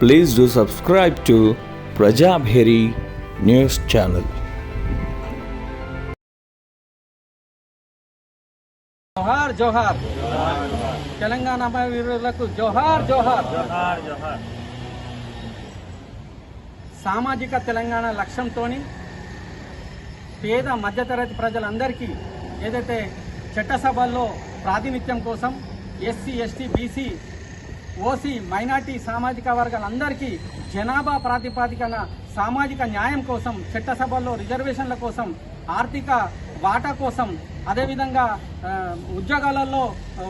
Please do subscribe to Prajabheri News Channel. జోహార్ జోహార్. తెలంగాణ వీరులకు జోహార్ జోహార్. సామాజిక తెలంగాణ లక్ష్యంతో పేద మధ్యతరగతి ప్రజలందరికీ ఏదైతే చట్టసభల్లో ప్రాతినిధ్యం కోసం SC ST BC OC minority సామాజిక వర్గాలందరికీ జనాభా ప్రాతిపాదికన సామాజిక న్యాయం కోసం చట్టసభల్లో రిజర్వేషన్ల కోసం ఆర్థిక వాటా కోసం అదేవిధంగా ఉద్యోగాలలో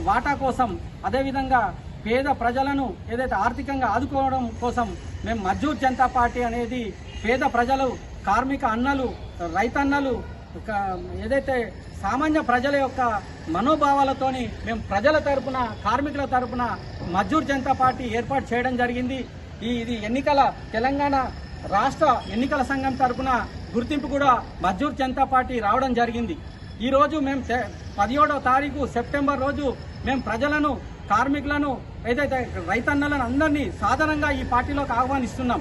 వాటా కోసం అదేవిధంగా పేద ప్రజలను ఏదైతే ఆర్థికంగా ఆదుకోవడం కోసం మేము మజ్జూర్ జనతా పార్టీ అనేది పేద ప్రజలు కార్మిక అన్నలు రైతన్నలు ఏదైతే సామాన్య ప్రజల యొక్క మనోభావాలతోని మేము ప్రజల తరపున కార్మికుల తరపున మజ్జూర్ జనతా పార్టీ ఏర్పాటు చేయడం జరిగింది. ఈ ఇది ఎన్నికల తెలంగాణ రాష్ట్ర ఎన్నికల సంఘం తరపున గుర్తింపు కూడా మజ్జూర్ జనతా పార్టీ రావడం జరిగింది. ఈరోజు మేము పదిహేడవ తారీఖు సెప్టెంబర్ రోజు మేము ప్రజలను కార్మికులను ఏదైతే రైతన్నలను అందరినీ సాధారణంగా ఈ పార్టీలోకి ఆహ్వానిస్తున్నాం.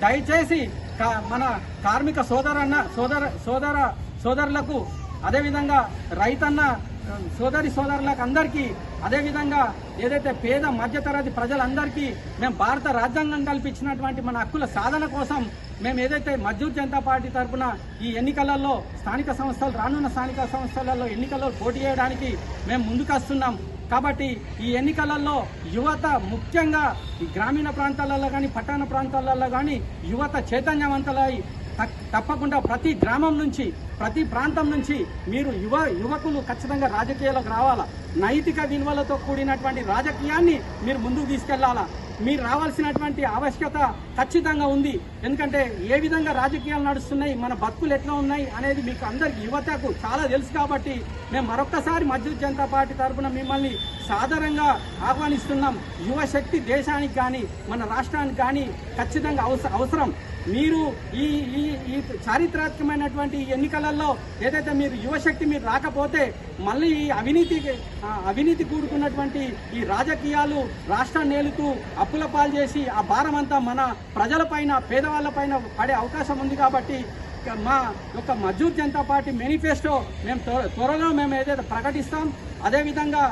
దయచేసి కా- మన కార్మిక సోదరన్న సోదర సోదర సోదరులకు అదేవిధంగా రైతన్న సోదరి సోదరులకు అందరికీ అదేవిధంగా ఏదైతే పేద మధ్యతరగతి ప్రజలందరికీ మేము భారత రాజ్యాంగం కల్పించినటువంటి మన హక్కుల సాధన కోసం మేము ఏదైతే మజ్జూర్ జనతా పార్టీ తరఫున ఈ ఎన్నికలలో స్థానిక సంస్థలు రానున్న స్థానిక సంస్థలలో ఎన్నికల్లో పోటీ చేయడానికి మేము ముందుకొస్తున్నాం కాబట్టి ఈ ఎన్నికలలో యువత ముఖ్యంగా ఈ గ్రామీణ ప్రాంతాలలో కానీ పట్టణ ప్రాంతాలలో కానీ యువత చైతన్యవంతులై తప్పకుండా ప్రతి గ్రామం నుంచి ప్రతి ప్రాంతం నుంచి మీరు యువ యువకులు ఖచ్చితంగా రాజకీయాలకు రావాలా? నైతిక విలువలతో కూడినటువంటి రాజకీయాన్ని మీరు ముందుకు తీసుకెళ్ళాలా? మీరు రావాల్సినటువంటి ఆవశ్యకత ఖచ్చితంగా ఉంది. ఎందుకంటే ఏ విధంగా రాజకీయాలు నడుస్తున్నాయి మన బతుకులు ఎట్లా ఉన్నాయి అనేది మీకు అందరికి యువతకు చాలా తెలుసు కాబట్టి మేము మరొక్కసారి మధ్య జనతా పార్టీ తరఫున మిమ్మల్ని సాధారణంగా ఆహ్వానిస్తున్నాం. యువశక్తి దేశానికి కానీ మన రాష్ట్రానికి కానీ ఖచ్చితంగా అవసరం. మీరు ఈ ఈ ఈ చారిత్రాత్మకమైనటువంటి ఎన్నికలలో ఏదైతే మీరు యువశక్తి మీరు రాకపోతే మళ్ళీ ఈ అవినీతి అవినీతి కూడుకున్నటువంటి ఈ రాజకీయాలు రాష్ట్రాన్ని ఏలుతూ అప్పుల పాలు చేసి ఆ భారం అంతా మన ప్రజలపైన పేదవాళ్ళపైన పడే అవకాశం ఉంది కాబట్టి మా యొక్క మజ్జూర్ జనతా పార్టీ మేనిఫెస్టో మేము త్వర- త్వరలో మేము ఏదైతే ప్రకటిస్తాం అదేవిధంగా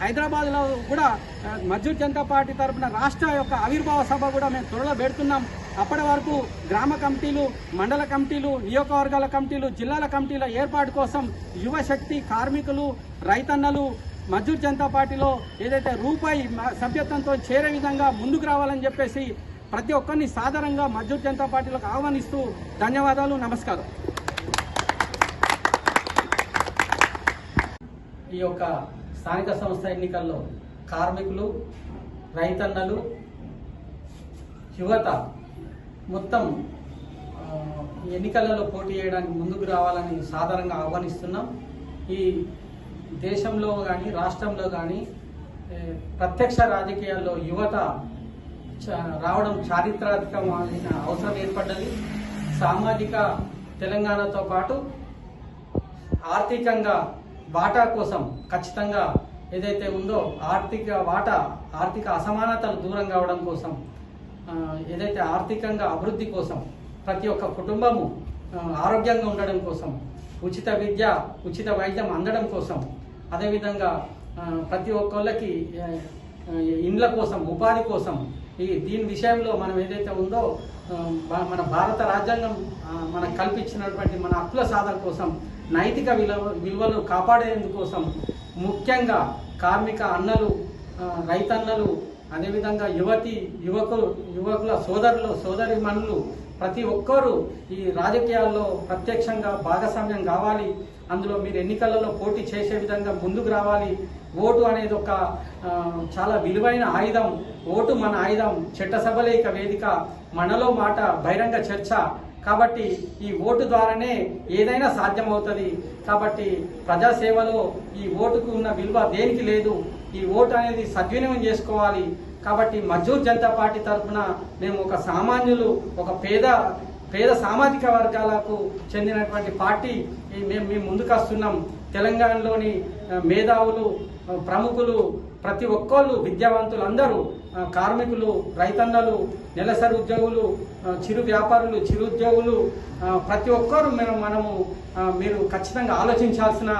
హైదరాబాద్లో కూడా మజూర్ మజ్జూర్ జనతా పార్టీ తరఫున రాష్ట్ర యొక్క ఆవిర్భావ సభ కూడా మేము త్వరలో పెడుతున్నాం. అప్పటి వరకు గ్రామ కమిటీలు మండల కమిటీలు నియోజకవర్గాల కమిటీలు జిల్లాల కమిటీల ఏర్పాటు కోసం యువశక్తి కార్మికులు రైతన్నలు మజ్జూర్ జనతా పార్టీలో ఏదైతే రూపాయి మ- సభ్యత్వంతో చేరే విధంగా ముందుకు రావాలని చెప్పేసి ప్రతి ఒక్కరిని సాధారణంగా మజ్జూర్ జనతా పార్టీలకు ఆహ్వానిస్తూ ధన్యవాదాలు నమస్కారం. ఈ యొక్క స్థానిక సంస్థ ఎన్నికల్లో కార్మికులు రైతన్నలు యువత మొత్తం ఈ ఎన్నికలలో పోటీ చేయడానికి ముందుకు రావాలని సాధారణంగా ఆహ్వానిస్తున్నాం. ఈ దేశంలో కానీ రాష్ట్రంలో కానీ ప్రత్యక్ష రాజకీయాల్లో యువత చ- రావడం చారిత్రాత్మకమైన అవసరం ఏర్పడ్డది. సామాజిక తెలంగాణతో పాటు ఆర్థికంగా వాటా కోసం ఖచ్చితంగా ఏదైతే ఉందో ఆర్థిక వాటా ఆర్థిక అసమానతలు దూరం కావడం కోసం ఏదైతే ఆర్థికంగా అభివృద్ధి కోసం ప్రతి ఒక్క కుటుంబము ఆరోగ్యంగా ఉండడం కోసం ఉచిత విద్య ఉచిత వైద్యం అందడం కోసం. అదేవిధంగా ప్రతి ఒక్కళ్ళకి ఇండ్ల కోసం ఉపాధి కోసం. ఈ దీని విషయంలో మనం ఏదైతే ఉందో మన భారత రాజ్యాంగం మనకు కల్పించినటువంటి మన హక్కుల సాధన కోసం నైతిక విలువ విలువలు కాపాడేందుకోసం ముఖ్యంగా కార్మిక అన్నలు రైతన్నలు అదేవిధంగా యువతి యువకులు యువకుల సోదరులు సోదరిమణులు ప్రతి ఒక్కరూ ఈ రాజకీయాల్లో ప్రత్యక్షంగా భాగస్వామ్యం కావాలి. అందులో మీరు ఎన్నికలలో పోటీ చేసే విధంగా ముందుకు రావాలి. ఓటు అనేది ఒక చాలా విలువైన ఆయుధం. ఓటు మన ఆయుధం. చట్టసభలేక వేదిక. మనలో మాట బహిరంగ చర్చ. కాబట్టి ఈ ఓటు ద్వారానే ఏదైనా సాధ్యమవుతుంది. కాబట్టి ప్రజాసేవలో ఈ ఓటుకు ఉన్న విలువ దేనికి లేదు? ఈ ఓటు అనేది సద్వినియోగం చేసుకోవాలి. కాబట్టి మజ్జూర్ జనతా పార్టీ తరఫున మేము ఒక సామాన్యులు ఒక పేద పేద సామాజిక వర్గాలకు చెందినటువంటి పార్టీ. మేము మేము ముందుకు వస్తున్నాం. తెలంగాణలోని మేధావులు ప్రముఖులు ప్రతి ఒక్కళ్ళు విద్యావంతులు అందరూ కార్మికులు రైతన్నలు నెలసరి ఉద్యోగులు చిరు వ్యాపారులు చిరు ఉద్యోగులు ప్రతి ఒక్కరు మేము మనము మీరు ఖచ్చితంగా ఆలోచించాల్సిన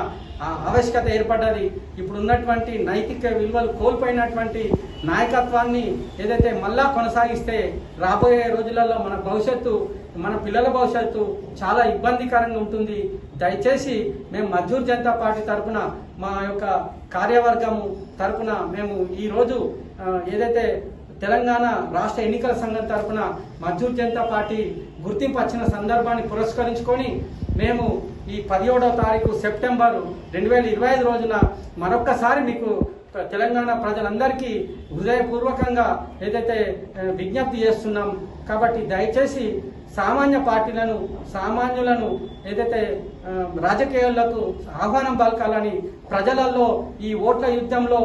ఆవశ్యకత ఏర్పడ్డది. ఇప్పుడు ఉన్నటువంటి నైతిక విలువలు కోల్పోయినటువంటి నాయకత్వాన్ని ఏదైతే మళ్ళా కొనసాగిస్తే రాబోయే రోజులలో మన భవిష్యత్తు మన పిల్లల భవిష్యత్తు చాలా ఇబ్బందికరంగా ఉంటుంది. దయచేసి మేము మజ్జూర్ జనతా పార్టీ తరఫున మా యొక్క కార్యవర్గము తరఫున మేము ఈరోజు ఏదైతే తెలంగాణ రాష్ట్ర ఎన్నికల సంఘం తరఫున మజ్జూర్ జనతా పార్టీ గుర్తింపు వచ్చిన సందర్భాన్ని పురస్కరించుకొని మేము ఈ పదిహేడవ తారీఖు సెప్టెంబర్ రెండు వేల ఇరవై ఐదు రోజున మరొక్కసారి మీకు తెలంగాణ ప్రజలందరికీ హృదయపూర్వకంగా ఏదైతే విజ్ఞప్తి చేస్తున్నాం కాబట్టి దయచేసి సామాన్య పార్టీలను సామాన్యులను ఏదైతే రాజకీయాలకు ఆహ్వానం పలకాలని ప్రజలలో ఈ ఓట్ల యుద్ధంలో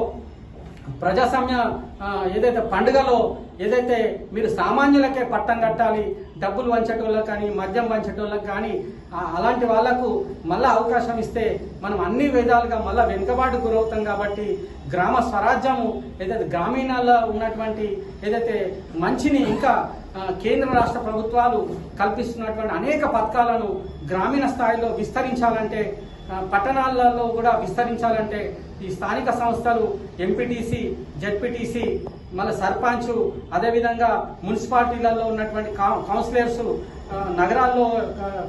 ప్రజాస్వామ్య ఏదైతే పండుగలో ఏదైతే మీరు సామాన్యులకే పట్టం కట్టాలి డబ్బులు వంచేటోళ్ళకి కానీ మద్యం వంచేటోళ్ళకి కానీ అలాంటి వాళ్ళకు మళ్ళీ అవకాశం ఇస్తే మనం అన్ని విధాలుగా మళ్ళీ వెనుకబాటు గురవుతాం కాబట్టి గ్రామ స్వరాజ్యము ఏదైతే గ్రామీణాల్లో ఉన్నటువంటి ఏదైతే మంచిని ఇంకా కేంద్ర రాష్ట్ర ప్రభుత్వాలు కల్పిస్తున్నటువంటి అనేక పథకాలను గ్రామీణ స్థాయిలో విస్తరించాలంటే పట్టణాలలో కూడా విస్తరించాలంటే ఈ స్థానిక సంస్థలు ఎంపీటీసీ జెడ్పీటీసీ మళ్ళీ సర్పంచ్ అదేవిధంగా మున్సిపాలిటీలలో ఉన్నటువంటి కౌన్సిలర్స్ నగరాల్లో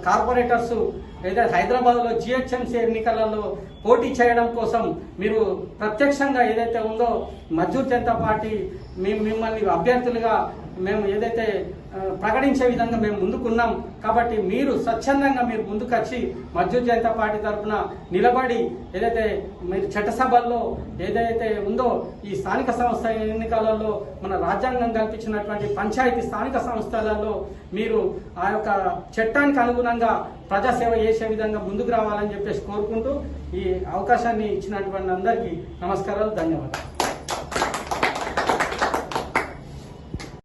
కార్పొరేటర్స్ లేదా హైదరాబాద్లో జిహెచ్ఎంసీ ఎన్నికలలో పోటీ చేయడం కోసం మీరు ప్రత్యక్షంగా ఏదైతే ఉందో మజ్జూర్ జనతా పార్టీ మేము మిమ్మల్ని అభ్యర్థులుగా మేము ఏదైతే ప్రకటించే విధంగా మేము ముందుకున్నాం కాబట్టి మీరు స్వచ్ఛందంగా మీరు ముందుకొచ్చి మజ్జూర్ జనతా పార్టీ తరఫున నిలబడి ఏదైతే మీరు చట్టసభల్లో ఏదైతే ఉందో ఈ స్థానిక సంస్థ ఎన్నికలలో మన రాజ్యాంగం కల్పించినటువంటి పంచాయతీ స్థానిక సంస్థలలో మీరు ఆ యొక్క చట్టానికి అనుగుణంగా ప్రజాసేవ చేసే విధంగా ముందుకు రావాలని చెప్పేసి కోరుకుంటూ ఈ అవకాశాన్ని ఇచ్చినటువంటి అందరికీ నమస్కారాలు ధన్యవాదాలు.